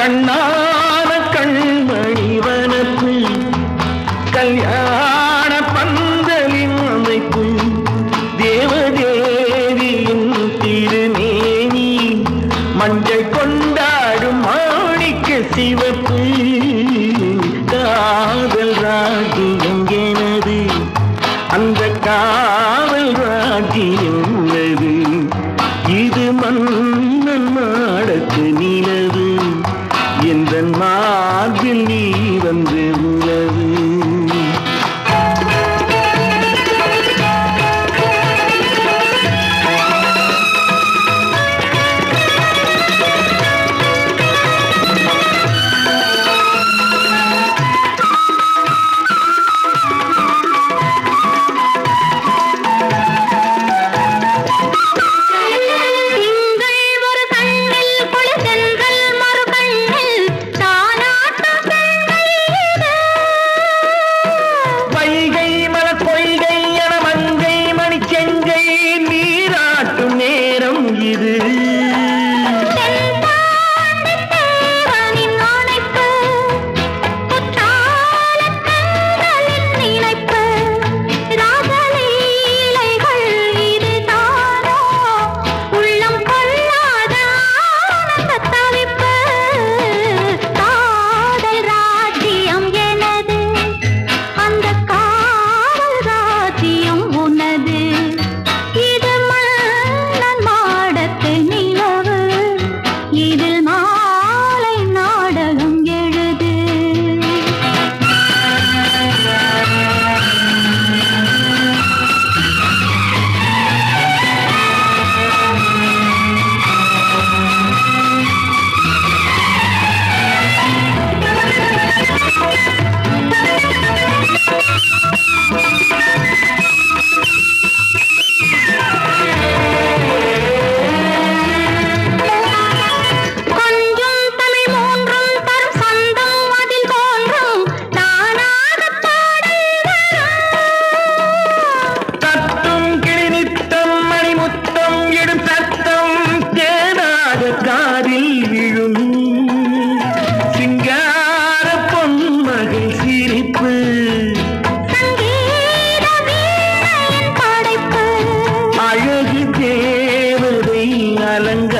கண்ணான கண்மணி வனத்தில் கல்யாண பந்தலின் அமைப்பு தேவதேவியின் திருநேனி மஞ்சள் கொண்டாடும் மாணிக்க சிவப்பு காதல் ராஜ்யம் எனது அந்த காவல் ராஜ்யம் மனதில் நீ வந்து காதில் விழும். சிங்கார பொன்மகள் சிரிப்பு. அழகு தேவதை அலங்க